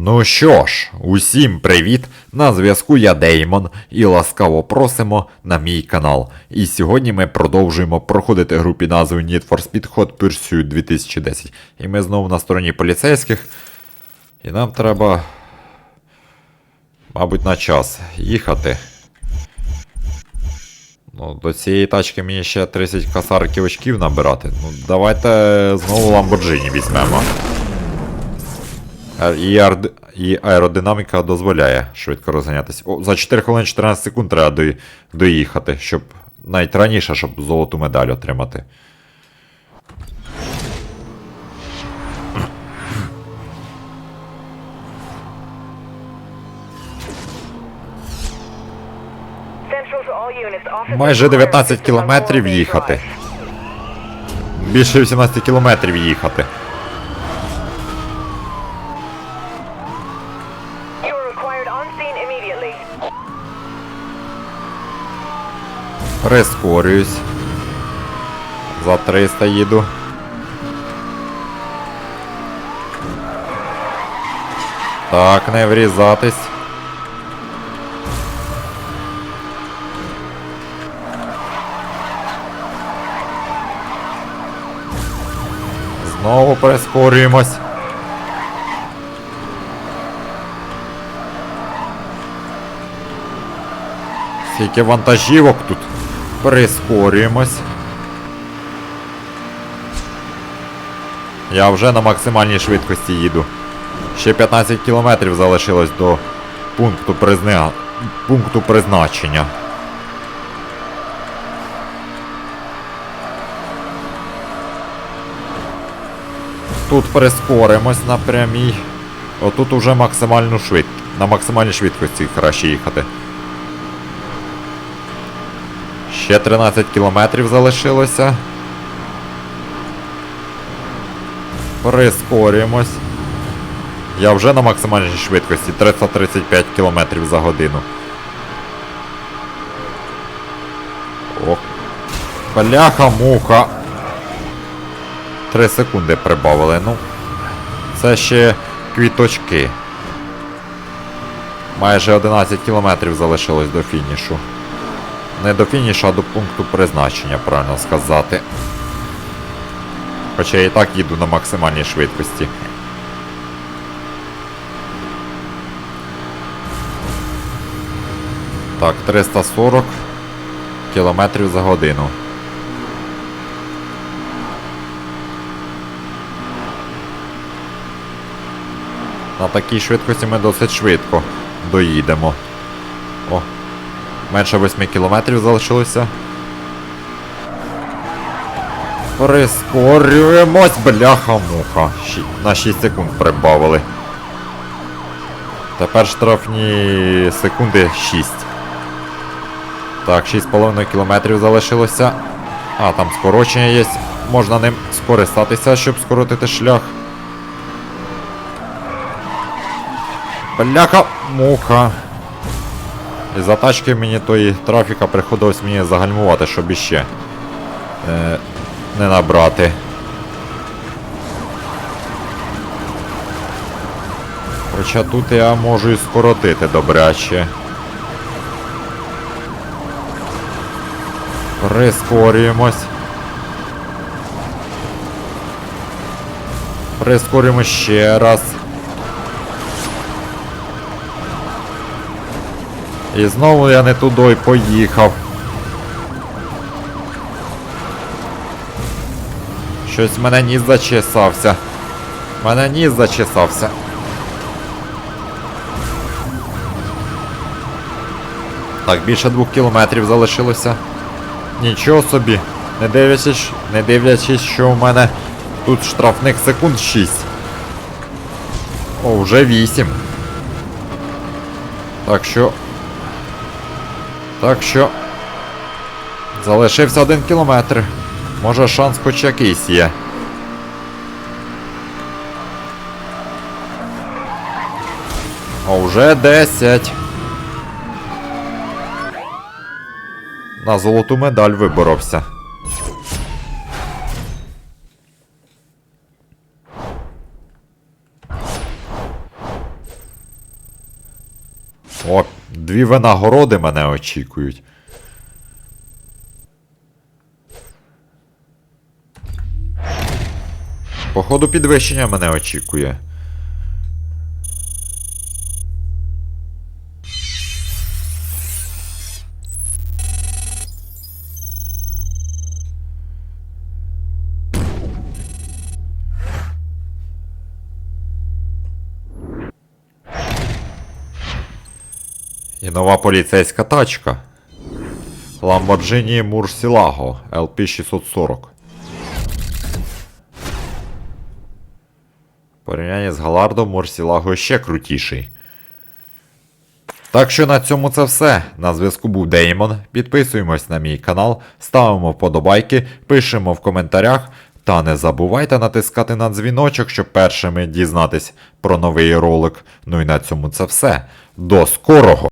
Ну що ж, усім привіт! На зв'язку я Деймон і ласкаво просимо на мій канал. І сьогодні ми продовжуємо проходити гру під назвою Need for Speed Hot Pursuit 2010. І ми знову на стороні поліцейських. І нам треба, мабуть, на час їхати. Ну, до цієї тачки мені ще 30 косарків очків набирати. Ну, давайте знову Lamborghini візьмемо. І, аеродинаміка дозволяє швидко розганятися. О, за 4 хвилини 14 секунд треба до... доїхати, щоб навіть раніше, щоб золоту медаль отримати. Майже 19 кілометрів їхати. Більше 18 кілометрів їхати. Прискорююсь. За 300 їду. Так, не врізатись. Знову прискорюємось. Скільки вантажівок тут. Прискорюємось. Я вже на максимальній швидкості їду. Ще 15 кілометрів залишилось до пункту, призна... пункту призначення. Тут прискоримось на прямій. Отут уже максимальну швидкість. На максимальній швидкості краще їхати. Ще 13 кілометрів залишилося. Прискорюємось. Я вже на максимальній швидкості 335 км за годину. Ох. Бляха-муха. 3 секунди прибавили, ну. Це ще квіточки. Майже 11 кілометрів залишилось до фінішу. Не до фінішу, а до пункту призначення, правильно сказати. Хоча я і так їду на максимальній швидкості. Так, 340 кілометрів за годину. На такій швидкості ми досить швидко доїдемо. О, менше 8 кілометрів залишилося. Прискорюємось, бляха-муха. На 6 секунд прибавили. Тепер штрафні секунди 6. Так, 6,5 кілометрів залишилося. А, там скорочення є. Можна ним скористатися, щоб скоротити шлях. Бляха муха. І за тачки мені тої трафіка приходилось мені загальмувати, щоб іще е, не набрати. Хоча тут я можу і скоротити добряче. Прискорюємось. Прискорюємось ще раз. І знову я не туди поїхав. Щось в мене ніс зачесався. В Мене ніс зачесався. Так, більше двох кілометрів залишилося. Нічого собі. Не дивлячись, не дивлячись, що у мене тут штрафних секунд 6. О, вже 8. Так що. Так що. Залишився один кілометр. Може шанс хоч якийсь є. А вже 10. На золоту медаль виборовся. О, дві винагороди мене очікують. Походу підвищення мене очікує. І нова поліцейська тачка. Lamborghini Murcielago LP640. В порівнянні з Галардом Murcielago ще крутіший. Так що на цьому це все. На зв'язку був Деймон. Підписуємось на мій канал, ставимо вподобайки, пишемо в коментарях. Та не забувайте натискати на дзвіночок, щоб першими дізнатись про новий ролик. Ну і на цьому це все. До скорого!